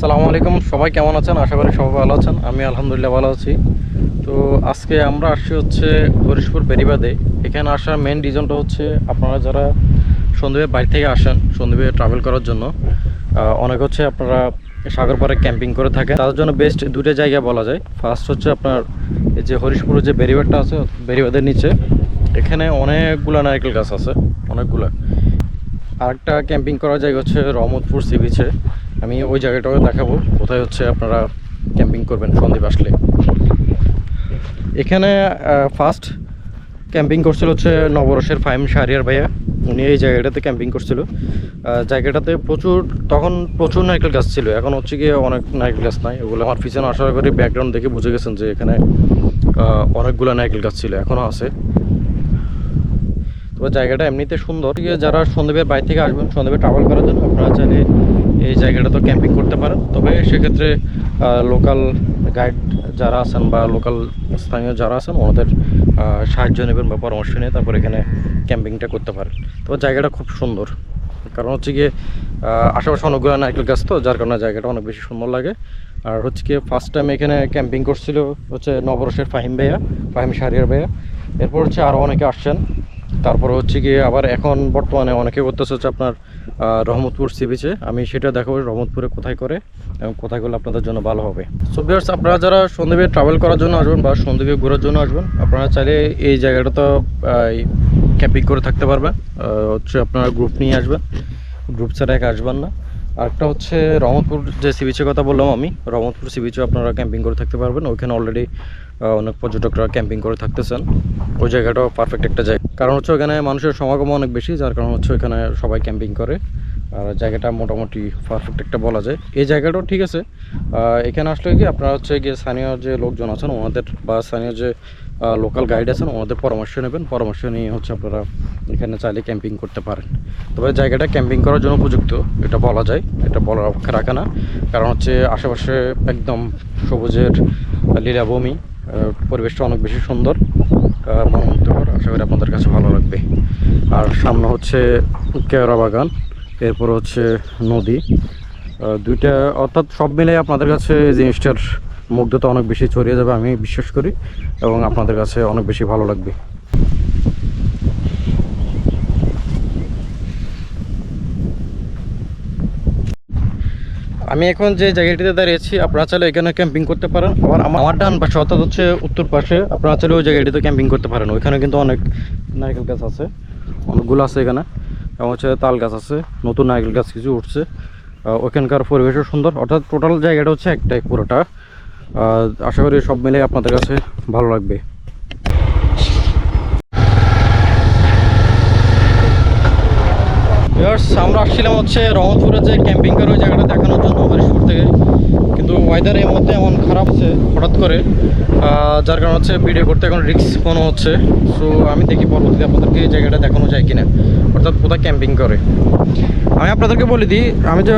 সালামু আলাইকুম, সবাই কেমন আছেন? আশা করি সবাই ভালো আছেন। আমি আলহামদুলিল্লাহ ভালো আছি। তো আজকে আমরা আসছি হচ্ছে হরিশপুর বেরিবাদে এখানে আসার মেন রিজনটা হচ্ছে আপনারা যারা সন্ধ্যে বাড়ি থেকে আসেন সন্ধ্যে ট্রাভেল করার জন্য অনেক হচ্ছে আপনারা সাগর পাড়ে ক্যাম্পিং করে থাকেন। তাদের জন্য বেস্ট দুটো জায়গা বলা যায়। ফার্স্ট হচ্ছে আপনার এই যে হরিশপুরের যে বেরিবাদটা আছে বেরিবাদের নিচে। এখানে অনেকগুলা নারকেল গাছ আছে, অনেকগুলা। আরেকটা ক্যাম্পিং করার জায়গা হচ্ছে রহমতপুর সি বিচে আমি ওই জায়গাটাও দেখাবো। কোথায় হচ্ছে আপনারা ক্যাম্পিং করবেন সন্দীপ আসলে। এখানে ফার্স্ট ক্যাম্পিং করছিল হচ্ছে নবরসের ফাইম শাহরিয়ার ভাইয়া। উনি এই জায়গাটাতে ক্যাম্পিং করছিল। জায়গাটাতে প্রচুর, তখন প্রচুর নারকেল গাছ ছিল। এখন হচ্ছে গিয়ে অনেক নারকেল গাছ নাই। ওগুলো আমার পিছনে আসার করে ব্যাকগ্রাউন্ড দেখে বুঝে গেছেন যে এখানে অনেকগুলো নারকেল গাছ ছিল এখনও আছে। তবে জায়গাটা এমনিতে সুন্দর। যারা সন্ধ্যেবের বাইরে থেকে আসবেন সন্ধ্যেবে ট্রাভেল করার জন্য আপনারা চাইলে এই জায়গাটা তো ক্যাম্পিং করতে পারেন তবে সেক্ষেত্রে লোকাল গাইড যারা আছেন বা লোকাল স্থানীয় যারা আছেন, ওনাদের সাহায্য নেবেন বা পরামর্শ নিয়ে তারপর এখানে ক্যাম্পিংটা করতে পারেন। তবে জায়গাটা খুব সুন্দর। কারণ হচ্ছে গিয়ে আশেপাশে অনেকগুলো নারকেল গাছ তো, যার কারণে জায়গাটা অনেক বেশি সুন্দর লাগে। আর হচ্ছে গিয়ে ফার্স্ট টাইম এখানে ক্যাম্পিং করছিল হচ্ছে নবরসের ফাহিম ভাইয়া, ফাহিম শাহরিয়ার ভাইয়া। এরপর হচ্ছে আরও অনেকে আসছেন। তারপরে হচ্ছে গিয়ে আবার এখন বর্তমানে অনেকে করতেছে হচ্ছে আপনার রহমতপুর সি বিচে আমি সেটা দেখাবো রহমতপুরে কোথায় করে এবং কোথায় করলে আপনাদের জন্য ভালো হবে। সো ভিউয়ার্স আপনারা যারা সন্দীপে ট্রাভেল করার জন্য আসবেন বা সন্দীপে ঘোরার জন্য আসবেন, আপনারা চাইলে এই জায়গাটা তো ক্যাম্পিং করে থাকতে পারবেন। হচ্ছে আপনারা গ্রুপ নিয়ে আসবেন। গ্রুপ ছাড়া এক আসবেন না। আরেকটা হচ্ছে রহমতপুর যে সি বিচের কথা বললাম আমি, রহমতপুর সি বিচে আপনারা ক্যাম্পিং করে থাকতে পারবেন। ওইখানে অলরেডি অনেক পর্যটকরা ক্যাম্পিং করে থাকতেছেন। ওই জায়গাটাও পারফেক্ট একটা জায়গা। কারণ হচ্ছে ওখানে মানুষের সমাগম অনেক বেশি, যার কারণ হচ্ছে ওখানে সবাই ক্যাম্পিং করে। আর জায়গাটা মোটামুটি পারফেক্ট একটা বলা যায়। এই জায়গাটাও ঠিক আছে। এখানে আসলে কি আপনারা হচ্ছে গিয়ে স্থানীয় যে লোকজন আছেন, ওনাদের বা স্থানীয় যে লোকাল গাইড আছেন, ওনাদের পরামর্শ নেবেন। পরামর্শ নিয়ে হচ্ছে আপনারা এখানে চাইলে ক্যাম্পিং করতে পারেন। তবে জায়গাটা ক্যাম্পিং করার জন্য উপযুক্ত, এটা বলা যায়, এটা বলার অপেক্ষা রাখে না। কারণ হচ্ছে আশেপাশে একদম সবুজের লীলাভূমি পরিবেশটা অনেক বেশি সুন্দর। মনোমুগ্ধকর আশা করি আপনাদের কাছে ভালো লাগবে। আর সামনে হচ্ছে কেওড়া বাগান, এরপর হচ্ছে নদী। দুইটা অর্থাৎ সব মিলে আপনাদের কাছে জিনিসটার মুগ্ধতা অনেক বেশি ছড়িয়ে যাবে, আমি বিশ্বাস করি, এবং আপনাদের কাছে অনেক বেশি ভালো লাগবে। আমি এখন যে জায়গাটিতে দাঁড়িয়েছি, আপনারা চাইলে এখানে ক্যাম্পিং করতে পারেন। আবার আমার ডান পাশে, অর্থাৎ হচ্ছে উত্তর পাশে, আপনারা চাইলে ওই জায়গাটিতে ক্যাম্পিং করতে পারেন। ওইখানে কিন্তু অনেক নারকেল গাছ আছে, অনেকগুলো আছে এখানে, এবং হচ্ছে তাল গাছ আছে, নতুন নারকেল গাছ কিছু উঠছে। ওখানকার পরিবেশও সুন্দর। অর্থাৎ টোটাল জায়গাটা হচ্ছে একটাই, পুরোটা। আশা করি সব মিলে আপনাদের কাছে ভালো লাগবে। আমরা আসছিলাম হচ্ছে রহমতপুরে যে ক্যাম্পিং করে ওই জায়গাটা দেখানোর জন্য হরিশপুর থেকে। কিন্তু ওয়েদার এর মধ্যে এমন খারাপ আছে হঠাৎ করে। যার কারণে হচ্ছে ভিডিও করতে এখন রিস্ক মনে হচ্ছে। সো আমি দেখি পরবর্তীতে আপনাদেরকে এই জায়গাটা দেখানো যায় কিনা। অর্থাৎ কোথায় ক্যাম্পিং করে? আমি আপনাদেরকে বলে দিই, আমি যে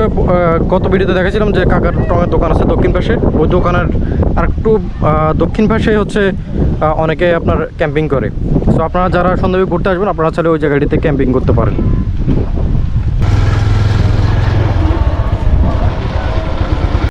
গত ভিডিওতে দেখেছিলাম যে কাকার টঙের দোকান আছে দক্ষিণ পাশে। ওই দোকানের আর একটু দক্ষিণ পাশে হচ্ছে অনেকে আপনার ক্যাম্পিং করে। সো আপনারা যারা সন্ধ্যাবে ঘুরতে আসবেন, আপনারা চাইলে ওই জায়গাটিতে ক্যাম্পিং করতে পারেন।